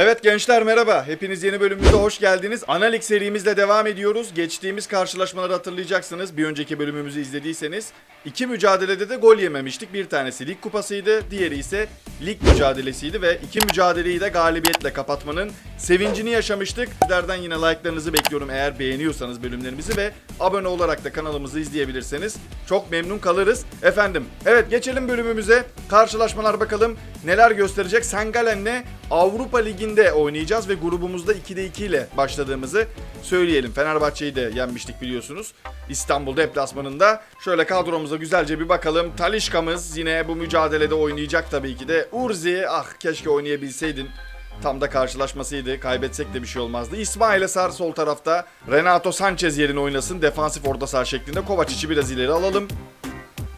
Evet gençler merhaba. Hepiniz yeni bölümümüze hoş geldiniz. Analik serimizle devam ediyoruz. Geçtiğimiz karşılaşmaları hatırlayacaksınız. Bir önceki bölümümüzü izlediyseniz. İki mücadelede de gol yememiştik. Bir tanesi lig kupasıydı. Diğeri ise lig mücadelesiydi ve iki mücadeleyi de galibiyetle kapatmanın sevincini yaşamıştık. Sizlerden yine like'larınızı bekliyorum eğer beğeniyorsanız bölümlerimizi ve abone olarak da kanalımızı izleyebilirseniz çok memnun kalırız. Efendim evet geçelim bölümümüze. Karşılaşmalar bakalım neler gösterecek. Sengalen'le Avrupa Ligi'nde oynayacağız ve grubumuzda 2'de 2 ile başladığımızı söyleyelim. Fenerbahçe'yi de yenmiştik biliyorsunuz. İstanbul deplasmanında. Şöyle kadromuza güzelce bir bakalım. Talişka'mız yine bu mücadelede oynayacak tabii ki de. Urzi ah keşke oynayabilseydin. Tam da karşılaşmasıydı. Kaybetsek de bir şey olmazdı. İsmail Sar sol tarafta. Renato Sanchez yerine oynasın. Defansif orta saha şeklinde. Kovacic'i biraz ileri alalım.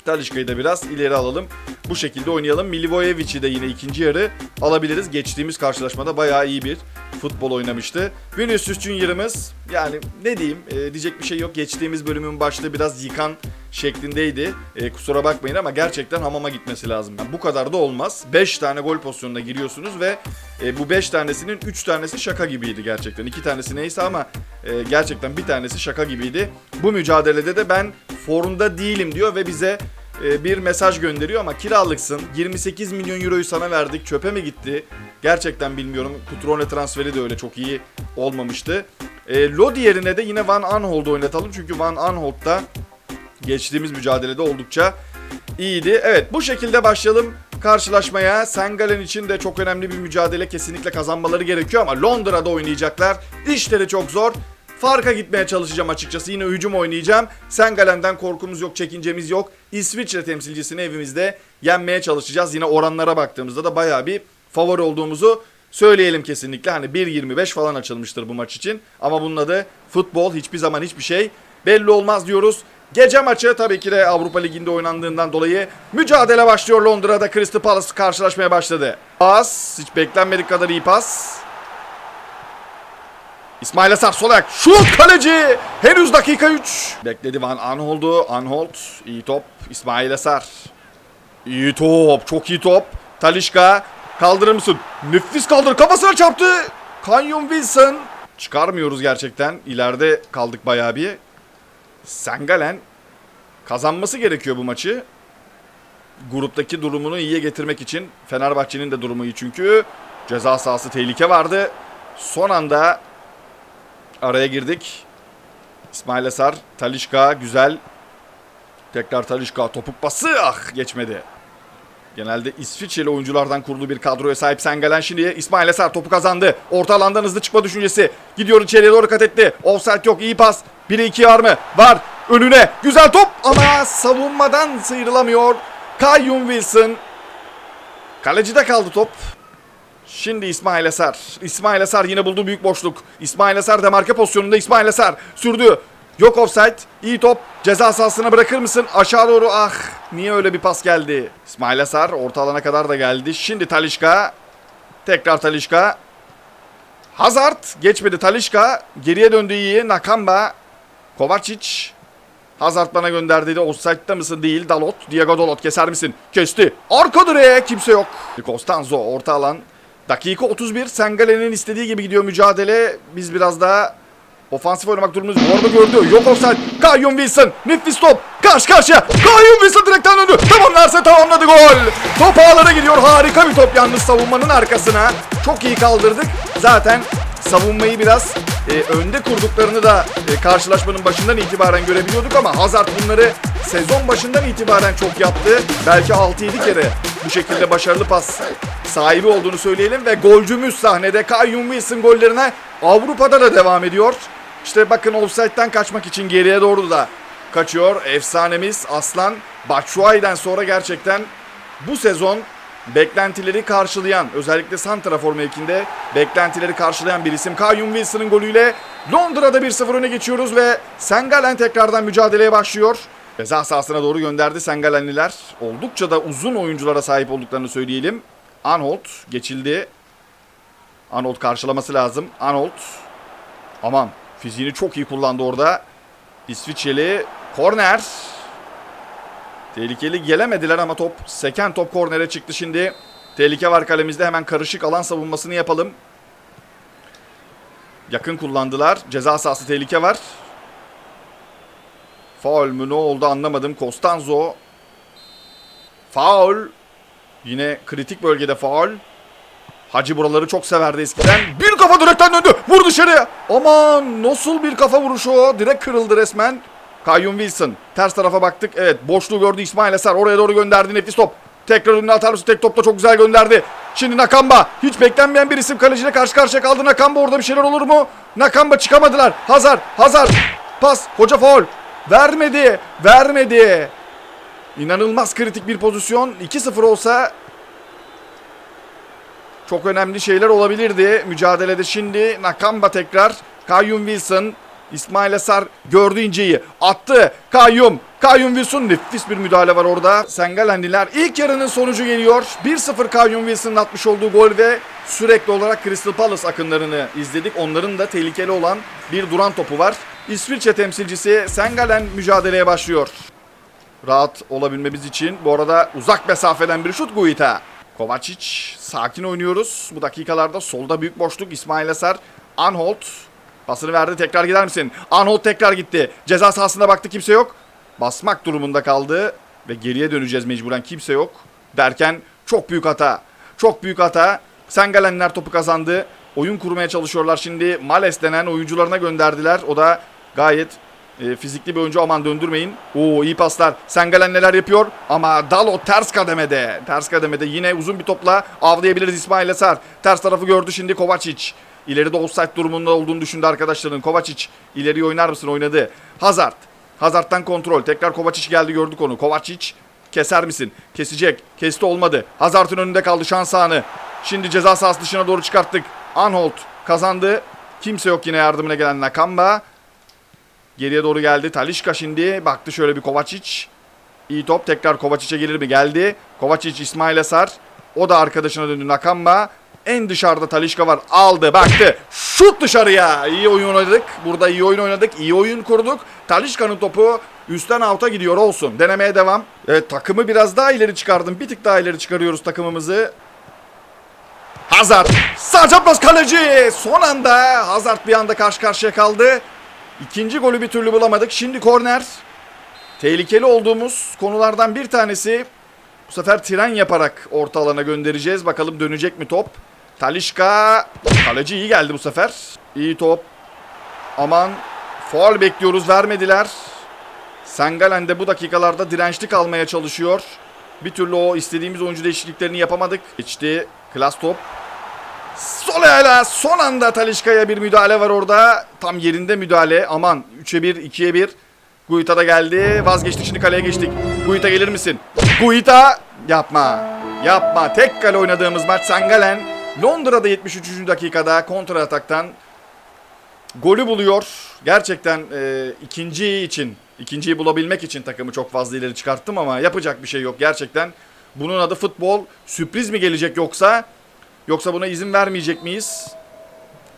Talişka'yı da biraz ileri alalım. Bu şekilde oynayalım. Milivojevic'i de yine ikinci yarı alabiliriz. Geçtiğimiz karşılaşmada bayağı iyi bir futbol oynamıştı. Vinicius Junior'ımız yani ne diyeyim e, diyecek bir şey yok. Geçtiğimiz bölümün başlığı biraz yıkan şeklindeydi. E, kusura bakmayın ama gerçekten hamama gitmesi lazım. Yani bu kadar da olmaz. 5 tane gol pozisyonuna giriyorsunuz ve e, bu 5 tanesinin 3 tanesi şaka gibiydi gerçekten. 2 tanesi neyse ama e, gerçekten bir tanesi şaka gibiydi. Bu mücadelede de ben formda değilim diyor ve bize bir mesaj gönderiyor ama kiralıksın. 28 milyon euroyu sana verdik. Çöpe mi gitti? Gerçekten bilmiyorum. Kutrone transferi de öyle çok iyi olmamıştı. E, Lodi yerine de yine Van Aanholt'u oynatalım. Çünkü Van Aanholt da geçtiğimiz mücadelede oldukça iyiydi. Evet bu şekilde başlayalım karşılaşmaya. Sengalen için de çok önemli bir mücadele kesinlikle kazanmaları gerekiyor ama Londra'da oynayacaklar. İşleri çok zor. Farka gitmeye çalışacağım açıkçası. Yine hücum oynayacağım. Sengalen'den korkumuz yok, çekincemiz yok. İsviçre temsilcisini evimizde yenmeye çalışacağız. Yine oranlara baktığımızda da bayağı bir favori olduğumuzu söyleyelim kesinlikle. Hani 1.25 falan açılmıştır bu maç için. Ama bunun adı futbol hiçbir zaman hiçbir şey belli olmaz diyoruz. Gece maçı tabii ki de Avrupa Ligi'nde oynandığından dolayı mücadele başlıyor Londra'da. Crystal Palace karşılaşmaya başladı. Pas, hiç beklenmedik kadar iyi pas. İsmail Asar Solak. Şut kaleci. Henüz dakika 3. Bekledi Van Aanholt'u. Aanholt. iyi top. İsmail Asar. İyi top. Çok iyi top. Talişka. Kaldırır mısın? Nefis kaldır. Kafasına çarptı. Kanyum Wilson. Çıkarmıyoruz gerçekten. İleride kaldık bayağı bir. Sengalen kazanması gerekiyor bu maçı. Gruptaki durumunu iyiye getirmek için. Fenerbahçe'nin de durumu iyi çünkü. Ceza sahası tehlike vardı. Son anda araya girdik. İsmail Esar, Talişka güzel. Tekrar Talişka topuk bası ah geçmedi. Genelde İsviçreli oyunculardan kurulu bir kadroya sahip Sengalen şimdi İsmail Eser topu kazandı. Orta alandan hızlı çıkma düşüncesi. Gidiyor içeriye doğru kat etti. Offside yok iyi pas. 1'e 2 var mı? Var. Önüne. Güzel top ama savunmadan sıyrılamıyor. Kayyum Wilson. Kalecide kaldı top. Şimdi İsmail Eser. İsmail Eser yine buldu büyük boşluk. İsmail Eser demarke pozisyonunda İsmail Eser sürdü. Yok offside. İyi top. Ceza sahasına bırakır mısın? Aşağı doğru ah. Niye öyle bir pas geldi? İsmail Eser orta alana kadar da geldi. Şimdi Talişka. Tekrar Talişka. Hazard. Geçmedi Talişka. Geriye döndü iyi. Nakamba. Kovacic. Hazard bana gönderdiydi. Offside'da mısın? Değil. Dalot. Diego Dalot keser misin? Kesti. Arka direğe kimse yok. Costanzo orta alan. Dakika 31. Sengale'nin istediği gibi gidiyor mücadele. Biz biraz daha ofansif oynamak durumundayız. Bu arada gördü. Yok offside. Kayyum Wilson. Nefis top. Karşı karşıya. Kayyum Wilson direkten döndü. Tamamlarsa tamamladı gol. Top ağlara gidiyor. Harika bir top yalnız savunmanın arkasına. Çok iyi kaldırdık. Zaten savunmayı biraz e, önde kurduklarını da e, karşılaşmanın başından itibaren görebiliyorduk ama Hazard bunları sezon başından itibaren çok yaptı. Belki 6-7 kere bu şekilde başarılı pas sahibi olduğunu söyleyelim ve golcümüz sahnede Kayyum Wilson gollerine Avrupa'da da devam ediyor. İşte bakın offside'den kaçmak için geriye doğru da kaçıyor. Efsanemiz Aslan Batshuayi'den sonra gerçekten bu sezon beklentileri karşılayan özellikle santrafor mevkinde beklentileri karşılayan bir isim. Kayyum Wilson'ın golüyle Londra'da 1-0 öne geçiyoruz ve Sengalen tekrardan mücadeleye başlıyor. Ceza sahasına doğru gönderdi Sengalenliler. Oldukça da uzun oyunculara sahip olduklarını söyleyelim. Anholt geçildi. Anholt karşılaması lazım. Anholt. Aman fiziğini çok iyi kullandı orada. İsviçreli korner. Tehlikeli gelemediler ama top seken top kornere çıktı şimdi. Tehlike var kalemizde hemen karışık alan savunmasını yapalım. Yakın kullandılar. Ceza sahası tehlike var. Faul mü ne oldu anlamadım. Costanzo. Faul. Yine kritik bölgede faul. Hacı buraları çok severdi eskiden. Bir kafa direkten döndü. Vur dışarıya. Aman nasıl bir kafa vuruşu o. Direkt kırıldı resmen. Kayyum Wilson. Ters tarafa baktık. Evet boşluğu gördü İsmail Eser. Oraya doğru gönderdi nefis top. Tekrar önüne atar mısın? Tek topta çok güzel gönderdi. Şimdi Nakamba. Hiç beklenmeyen bir isim kaleciyle karşı karşıya kaldı. Nakamba orada bir şeyler olur mu? Nakamba çıkamadılar. Hazar. Hazar. Pas. Hoca faul. Vermedi. Vermedi. İnanılmaz kritik bir pozisyon. 2-0 olsa çok önemli şeyler olabilirdi mücadelede. Şimdi Nakamba tekrar. Kayyum Wilson. İsmail Esar gördü inceyi. Attı. Kayyum. Kayyum Wilson. Nefis bir müdahale var orada. Sengalenliler ilk yarının sonucu geliyor. 1-0 Kayyum Wilson'ın atmış olduğu gol ve sürekli olarak Crystal Palace akınlarını izledik. Onların da tehlikeli olan bir duran topu var. İsviçre temsilcisi Sengalen mücadeleye başlıyor. Rahat olabilmemiz için. Bu arada uzak mesafeden bir şut Guita. Kovacic sakin oynuyoruz. Bu dakikalarda solda büyük boşluk. İsmail Eser. Anholt. Pasını verdi tekrar gider misin? Anholt tekrar gitti. Ceza sahasına baktı kimse yok. Basmak durumunda kaldı. Ve geriye döneceğiz mecburen kimse yok. Derken çok büyük hata. Çok büyük hata. Sengalenler topu kazandı. Oyun kurmaya çalışıyorlar şimdi. Males denen oyuncularına gönderdiler. O da gayet e, fizikli bir oyuncu aman döndürmeyin. Oo iyi paslar. Sengalen neler yapıyor? Ama Dalo ters kademede. Ters kademede yine uzun bir topla avlayabiliriz İsmail Eser. Ters tarafı gördü şimdi Kovacic. İleride offside durumunda olduğunu düşündü arkadaşların. Kovacic ileriye oynar mısın? Oynadı. Hazard. Hazard'dan kontrol. Tekrar Kovacic geldi gördük onu. Kovacic keser misin? Kesecek. Kesti olmadı. Hazard'ın önünde kaldı şans anı. Şimdi ceza sahası dışına doğru çıkarttık. Anholt kazandı. Kimse yok yine yardımına gelen Nakamba. Geriye doğru geldi. Talişka şimdi baktı şöyle bir Kovacic. İyi top tekrar Kovacic'e gelir mi? Geldi. Kovacic İsmail Esar. O da arkadaşına döndü Nakamba. En dışarıda Talişka var. Aldı baktı. Şut dışarıya. İyi oyun oynadık. Burada iyi oyun oynadık. iyi oyun kurduk. Talişka'nın topu üstten out'a gidiyor olsun. Denemeye devam. Evet takımı biraz daha ileri çıkardım. Bir tık daha ileri çıkarıyoruz takımımızı. Hazard. Sağ çapraz kaleci. Son anda Hazard bir anda karşı karşıya kaldı. İkinci golü bir türlü bulamadık. Şimdi korner. Tehlikeli olduğumuz konulardan bir tanesi. Bu sefer tren yaparak orta alana göndereceğiz. Bakalım dönecek mi top? Talişka. Kaleci iyi geldi bu sefer. İyi top. Aman. Faul bekliyoruz. Vermediler. Sengalen de bu dakikalarda dirençli kalmaya çalışıyor. Bir türlü o istediğimiz oyuncu değişikliklerini yapamadık. Geçti. Klas top. Sol ayağıyla son anda Talişka'ya bir müdahale var orada. Tam yerinde müdahale. Aman 3'e 1, 2'ye 1. Guita da geldi. Vazgeçtik şimdi kaleye geçtik. Guita gelir misin? Guita yapma. Yapma. Tek kale oynadığımız maç Sangalen. Londra'da 73. dakikada kontra ataktan golü buluyor. Gerçekten e, ikinciyi için, ikinciyi bulabilmek için takımı çok fazla ileri çıkarttım ama yapacak bir şey yok gerçekten. Bunun adı futbol. Sürpriz mi gelecek yoksa? Yoksa buna izin vermeyecek miyiz?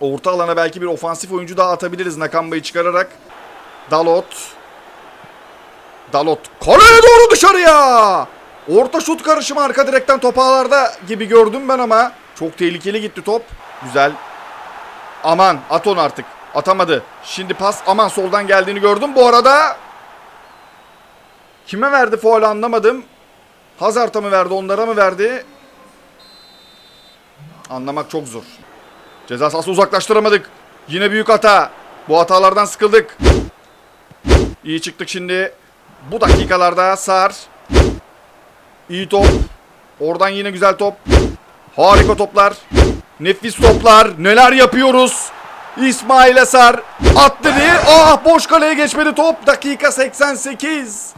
Orta alana belki bir ofansif oyuncu daha atabiliriz Nakamba'yı çıkararak. Dalot. Dalot. Kaleye doğru dışarıya. Orta şut karışımı arka direkten top ağlarda gibi gördüm ben ama. Çok tehlikeli gitti top. Güzel. Aman at onu artık. Atamadı. Şimdi pas aman soldan geldiğini gördüm. Bu arada kime verdi faul anlamadım. Hazard'a mı verdi onlara mı verdi? Anlamak çok zor. Ceza sahası uzaklaştıramadık. Yine büyük hata. Bu hatalardan sıkıldık. İyi çıktık şimdi. Bu dakikalarda Sar. İyi top. Oradan yine güzel top. Harika toplar. Nefis toplar. Neler yapıyoruz? İsmail Eser attı diye. Ah boş kaleye geçmedi top. Dakika 88.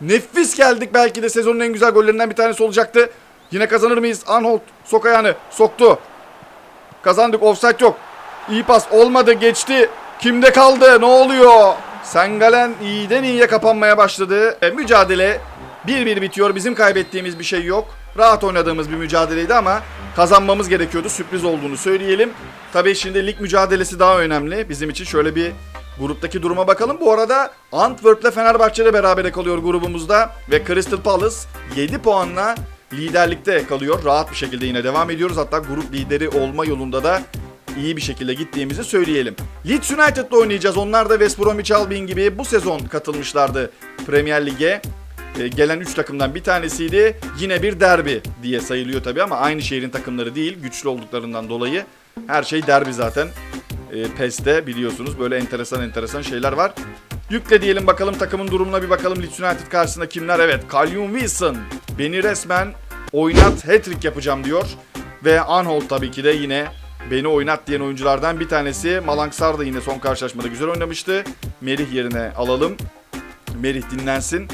Nefis geldik belki de sezonun en güzel gollerinden bir tanesi olacaktı. Yine kazanır mıyız? Anholt sok ayağını soktu. Kazandık offside yok. İyi pas olmadı geçti. Kimde kaldı ne oluyor? Sengalen iyiden iyiye kapanmaya başladı. E, mücadele 1-1 bitiyor. Bizim kaybettiğimiz bir şey yok. Rahat oynadığımız bir mücadeleydi ama kazanmamız gerekiyordu. Sürpriz olduğunu söyleyelim. Tabii şimdi lig mücadelesi daha önemli. Bizim için şöyle bir gruptaki duruma bakalım. Bu arada Antwerp'le Fenerbahçe'de berabere kalıyor grubumuzda. Ve Crystal Palace 7 puanla liderlikte kalıyor. Rahat bir şekilde yine devam ediyoruz. Hatta grup lideri olma yolunda da iyi bir şekilde gittiğimizi söyleyelim. Leeds United'la oynayacağız. Onlar da West Bromwich Albion gibi bu sezon katılmışlardı Premier Lig'e. Ee, gelen 3 takımdan bir tanesiydi. Yine bir derbi diye sayılıyor tabii ama aynı şehrin takımları değil. Güçlü olduklarından dolayı her şey derbi zaten. Ee, PES'te biliyorsunuz böyle enteresan enteresan şeyler var. Yükle diyelim bakalım takımın durumuna bir bakalım. Leeds United karşısında kimler? Evet Callum Wilson beni resmen oynat hat-trick yapacağım diyor. Ve Anhold tabii ki de yine beni oynat diyen oyunculardan bir tanesi. Malangsar da yine son karşılaşmada güzel oynamıştı. Merih yerine alalım. Merih dinlensin.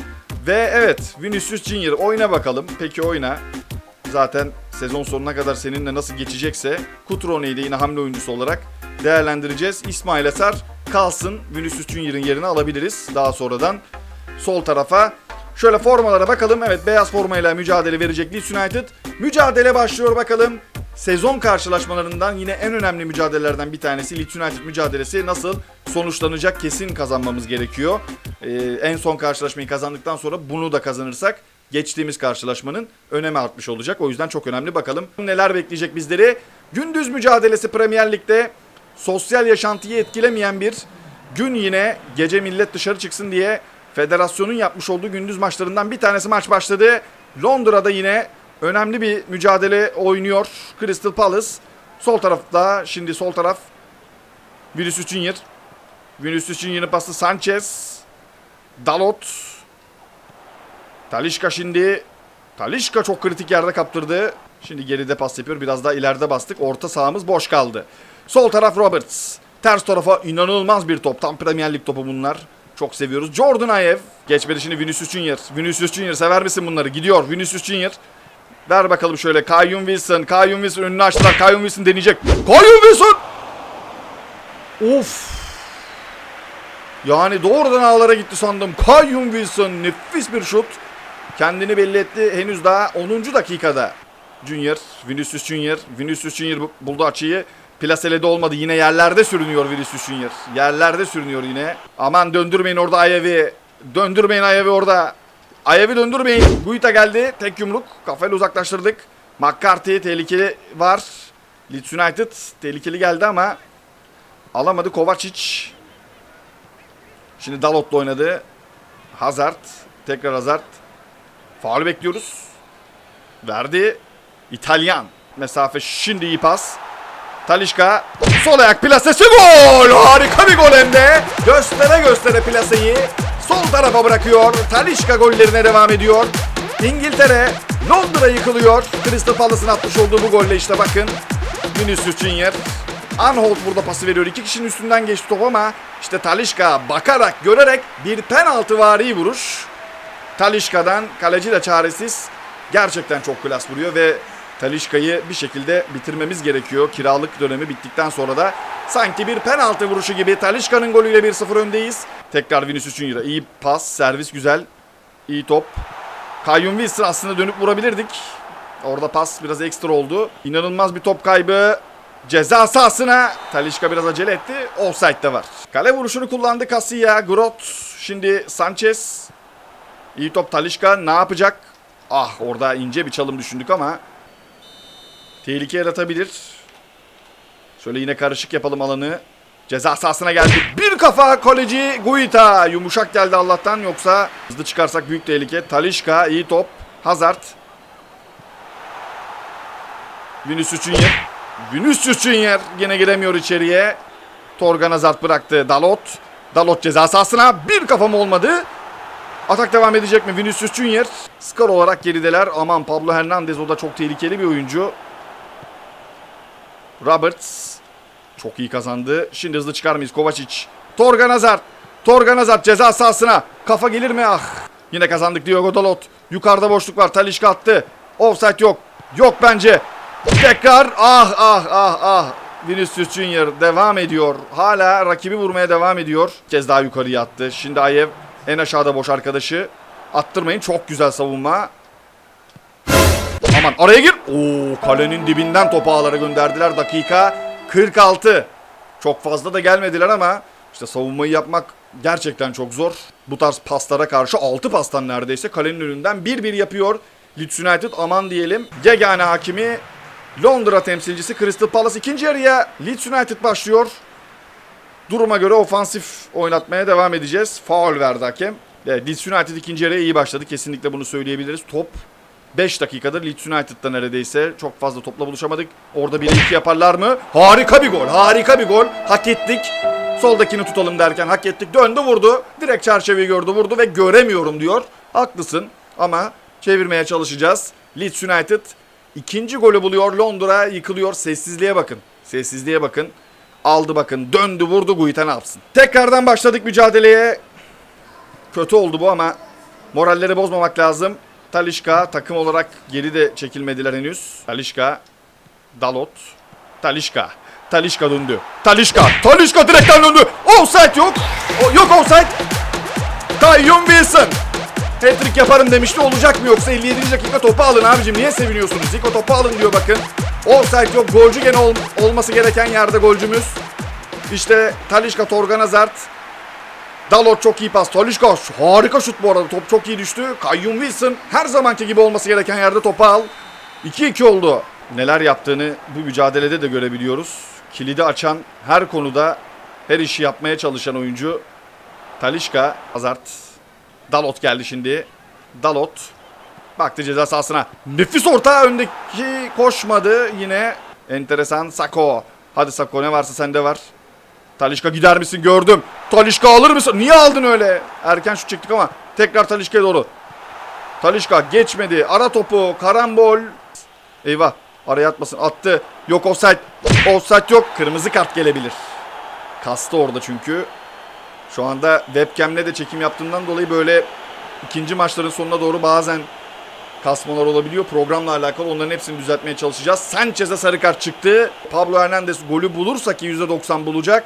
Ve evet Vinicius Junior oyna bakalım. Peki oyna. Zaten sezon sonuna kadar seninle nasıl geçecekse Kutrone'yi de yine hamle oyuncusu olarak değerlendireceğiz. İsmail Eser kalsın. Vinicius Junior'ın yerine alabiliriz daha sonradan. Sol tarafa Şöyle formalara bakalım. Evet beyaz formayla mücadele verecek Leeds United. Mücadele başlıyor bakalım. Sezon karşılaşmalarından yine en önemli mücadelelerden bir tanesi Leeds United mücadelesi nasıl sonuçlanacak kesin kazanmamız gerekiyor. Ee, en son karşılaşmayı kazandıktan sonra bunu da kazanırsak geçtiğimiz karşılaşmanın önemi artmış olacak. O yüzden çok önemli bakalım neler bekleyecek bizleri. Gündüz mücadelesi Premier Lig'de sosyal yaşantıyı etkilemeyen bir gün yine gece millet dışarı çıksın diye federasyonun yapmış olduğu gündüz maçlarından bir tanesi maç başladı. Londra'da yine önemli bir mücadele oynuyor Crystal Palace. Sol tarafta şimdi sol taraf Vinicius Junior. Vinicius Junior'ın pası Sanchez. Dalot. Talişka şimdi. Talişka çok kritik yerde kaptırdı. Şimdi geride pas yapıyor. Biraz daha ileride bastık. Orta sahamız boş kaldı. Sol taraf Roberts. Ters tarafa inanılmaz bir top. Tam Premier Lig topu bunlar. Çok seviyoruz. Jordan Ayew. Geçmedi şimdi Vinicius Junior. Vinicius Junior sever misin bunları? Gidiyor Vinicius Junior. Ver bakalım şöyle. Kayyum Wilson. Kayyum Wilson önünü açtılar. Kayyum Wilson deneyecek. Kayyum Wilson! Of! Yani doğrudan ağlara gitti sandım. Kayyum Wilson nefis bir şut. Kendini belli etti. Henüz daha 10. dakikada. Junior, Vinicius Junior. Vinicius Junior bu- buldu açıyı. Plaselede olmadı. Yine yerlerde sürünüyor Vinicius Junior. Yerlerde sürünüyor yine. Aman döndürmeyin orada Ayev'i. Döndürmeyin Ayev'i orada. Ayev'i döndürmeyin. Guita geldi. Tek yumruk. Kafayla uzaklaştırdık. McCarthy tehlikeli var. Leeds United tehlikeli geldi ama alamadı Kovacic. Şimdi Dalot'la oynadı. Hazard. Tekrar Hazard. Faul bekliyoruz. Verdi. İtalyan. Mesafe şimdi iyi pas. Talişka. Sol ayak plasesi gol. Harika bir gol hem de. Göstere göstere plaseyi. Sol tarafa bırakıyor. Talişka gollerine devam ediyor. İngiltere. Londra yıkılıyor. Crystal Palace'ın atmış olduğu bu golle işte bakın. Vinicius Junior. Anholt burada pası veriyor. İki kişinin üstünden geçti top ama işte Talişka bakarak, görerek bir penaltı vari vuruş. Talişka'dan kaleci de çaresiz. Gerçekten çok klas vuruyor ve Talişka'yı bir şekilde bitirmemiz gerekiyor. Kiralık dönemi bittikten sonra da sanki bir penaltı vuruşu gibi Talişka'nın golüyle 1-0 öndeyiz. Tekrar Vinicius Junior'a iyi pas, servis güzel. iyi top. Kayyum Wilson aslında dönüp vurabilirdik. Orada pas biraz ekstra oldu. İnanılmaz bir top kaybı. Ceza sahasına Talişka biraz acele etti. Offside'de var. Kale vuruşunu kullandı Casilla. Grot. Şimdi Sanchez. İyi top Talişka ne yapacak? Ah orada ince bir çalım düşündük ama tehlike yaratabilir. Şöyle yine karışık yapalım alanı. Ceza sahasına geldi. Bir kafa kaleci Guita. Yumuşak geldi Allah'tan yoksa hızlı çıkarsak büyük tehlike. Talişka iyi top. Hazard. Vinicius Junior. Vinicius Junior yine giremiyor içeriye. Torgan Hazard bıraktı. Dalot. Dalot ceza sahasına bir kafam olmadı. Atak devam edecek mi Vinicius Junior? Skor olarak gerideler. Aman Pablo Hernandez o da çok tehlikeli bir oyuncu. Roberts çok iyi kazandı. Şimdi hızlı çıkar mıyız Kovacic? Torgan Hazard. Torgan Hazard ceza sahasına. Kafa gelir mi? Ah. Yine kazandık Diogo Dalot. Yukarıda boşluk var. Talişka attı. Offside yok. Yok bence. Tekrar. Ah ah ah ah. Vinicius Junior devam ediyor. Hala rakibi vurmaya devam ediyor. Bir kez daha yukarıya attı. Şimdi Ayev en aşağıda boş arkadaşı. Attırmayın. Çok güzel savunma. Aman araya gir. Oo kalenin dibinden topu ağlara gönderdiler. Dakika 46. Çok fazla da gelmediler ama işte savunmayı yapmak gerçekten çok zor. Bu tarz paslara karşı 6 pastan neredeyse kalenin önünden 1-1 yapıyor. Leeds United aman diyelim. Yegane hakimi Londra temsilcisi Crystal Palace ikinci yarıya Leeds United başlıyor. Duruma göre ofansif oynatmaya devam edeceğiz. Faul verdi hakem. Evet, Leeds United ikinci yarıya iyi başladı. Kesinlikle bunu söyleyebiliriz. Top 5 dakikadır Leeds United'da neredeyse. Çok fazla topla buluşamadık. Orada 1-2 yaparlar mı? Harika bir gol. Harika bir gol. Hak ettik. Soldakini tutalım derken hak ettik. Döndü vurdu. Direkt çerçeveyi gördü vurdu ve göremiyorum diyor. Haklısın ama çevirmeye çalışacağız. Leeds United ikinci golü buluyor. Londra yıkılıyor. Sessizliğe bakın. Sessizliğe bakın. Aldı bakın. Döndü vurdu. Guita ne? Tekrardan başladık mücadeleye. Kötü oldu bu ama moralleri bozmamak lazım. Talişka takım olarak geri de çekilmediler henüz. Talişka, Dalot, Talişka. Talişka döndü. Talişka, Talişka direkten döndü. Offside yok. O, yok offside. Kayyum Wilson. Hat-trick yaparım demişti. Olacak mı yoksa 57. dakika topu alın abicim. Niye seviniyorsunuz? Ziko topu alın diyor bakın. Offside yok. Golcü gene ol- olması gereken yerde golcümüz. İşte Talişka, Torgan Hazard. Dalot çok iyi pas. Talişka harika şut bu arada. Top çok iyi düştü. Kayyum Wilson her zamanki gibi olması gereken yerde topu al. 2-2 oldu. Neler yaptığını bu mücadelede de görebiliyoruz. Kilidi açan her konuda her işi yapmaya çalışan oyuncu Talişka, Hazard. Dalot geldi şimdi. Dalot baktı ceza sahasına. Nefis orta öndeki koşmadı yine. Enteresan Sako. Hadi Sako ne varsa sende var. Talişka gider misin gördüm. Talişka alır mısın? Niye aldın öyle? Erken şut çektik ama tekrar Talişka'ya doğru. Talişka geçmedi. Ara topu. Karambol. Eyvah. Araya atmasın. Attı. Yok offside. Offside yok. Kırmızı kart gelebilir. Kastı orada çünkü. Şu anda webcam'le de çekim yaptığından dolayı böyle ikinci maçların sonuna doğru bazen kasmalar olabiliyor. Programla alakalı onların hepsini düzeltmeye çalışacağız. Sanchez'e sarı kart çıktı. Pablo Hernandez golü bulursa ki %90 bulacak.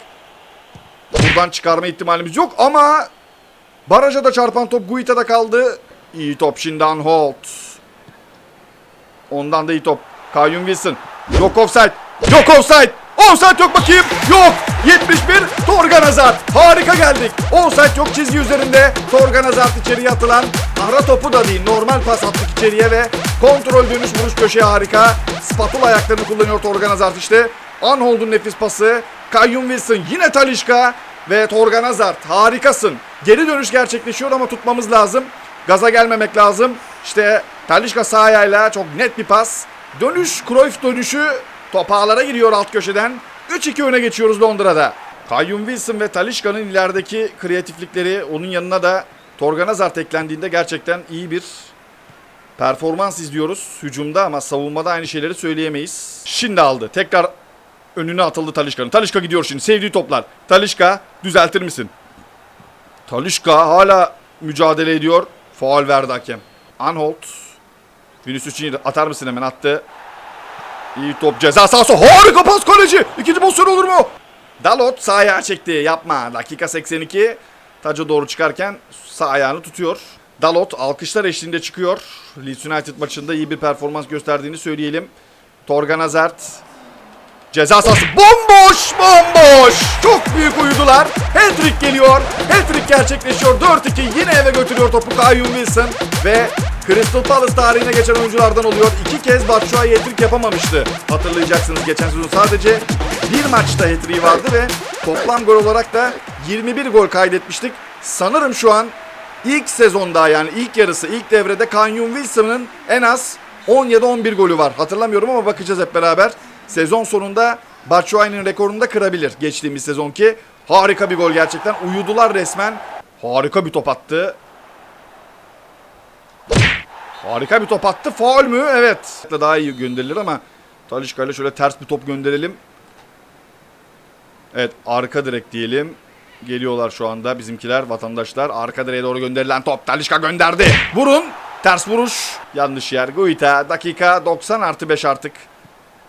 Buradan çıkarma ihtimalimiz yok ama baraja da çarpan top Guita'da kaldı. İyi top şimdi Anholt. Ondan da iyi top. Kayyum Wilson. Yok offside. Yok offside. Offside yok bakayım. Yok. 71. Torgan Hazard. Harika geldik. Offside yok çizgi üzerinde. Torgan Hazard içeriye atılan. Ara topu da değil. Normal pas attık içeriye ve kontrol dönüş vuruş köşeye harika. Spatula ayaklarını kullanıyor Torgan Hazard işte. Anhold'un nefis pası. Kayyum Wilson yine Talişka ve Torgan Hazard. Harikasın. Geri dönüş gerçekleşiyor ama tutmamız lazım. Gaza gelmemek lazım. İşte Talişka sağ ayağıyla çok net bir pas. Dönüş, Cruyff dönüşü top ağlara giriyor alt köşeden. 3-2 öne geçiyoruz Londra'da. Kayyum Wilson ve Talişka'nın ilerideki kreatiflikleri onun yanına da Torgan Hazard eklendiğinde gerçekten iyi bir performans izliyoruz hücumda ama savunmada aynı şeyleri söyleyemeyiz. Şimdi aldı. Tekrar önüne atıldı Talişka'nın. Talişka gidiyor şimdi. Sevdiği toplar. Talişka düzeltir misin? Talişka hala mücadele ediyor. Faul verdi hakem. Anholt. Vinicius Junior atar mısın hemen attı. İyi top ceza sahası. Harika pas kaleci. İkinci pozisyon olur mu? Dalot sağ ayağı çekti. Yapma. Dakika 82. Taca doğru çıkarken sağ ayağını tutuyor. Dalot alkışlar eşliğinde çıkıyor. Leeds United maçında iyi bir performans gösterdiğini söyleyelim. Torgan Hazard. Ceza sahası bomboş bomboş. Çok büyük uyudular. Hat-trick geliyor. Hat-trick gerçekleşiyor. 4-2 yine eve götürüyor topu Kayyum Wilson. Ve Crystal Palace tarihine geçen oyunculardan oluyor. İki kez Batshuayi hat-trick yapamamıştı. Hatırlayacaksınız geçen sezon sadece bir maçta hat-trick'i vardı ve toplam gol olarak da 21 gol kaydetmiştik. Sanırım şu an ilk sezonda yani ilk yarısı ilk devrede Kayyum Wilson'ın en az 10 ya da 11 golü var. Hatırlamıyorum ama bakacağız hep beraber. Sezon sonunda Batshuayi'nin rekorunu da kırabilir geçtiğimiz sezonki. Harika bir gol gerçekten. Uyudular resmen. Harika bir top attı. Harika bir top attı. Faul mü? Evet. Daha iyi gönderilir ama Talişka ile şöyle ters bir top gönderelim. Evet arka direk diyelim. Geliyorlar şu anda bizimkiler vatandaşlar. Arka direğe doğru gönderilen top Talişka gönderdi. Vurun. Ters vuruş. Yanlış yer. Guita dakika 90 artı 5 artık.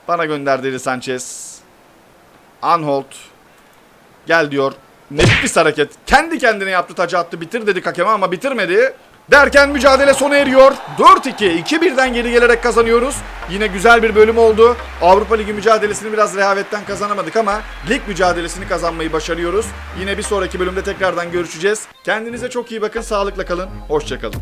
Bana gönderdi Sanchez. Anholt. Gel diyor. Nefis hareket. Kendi kendine yaptı tacı attı. Bitir dedik hakeme ama bitirmedi. Derken mücadele sona eriyor. 4-2. 2-1'den geri gelerek kazanıyoruz. Yine güzel bir bölüm oldu. Avrupa Ligi mücadelesini biraz rehavetten kazanamadık ama lig mücadelesini kazanmayı başarıyoruz. Yine bir sonraki bölümde tekrardan görüşeceğiz. Kendinize çok iyi bakın. Sağlıkla kalın. Hoşçakalın.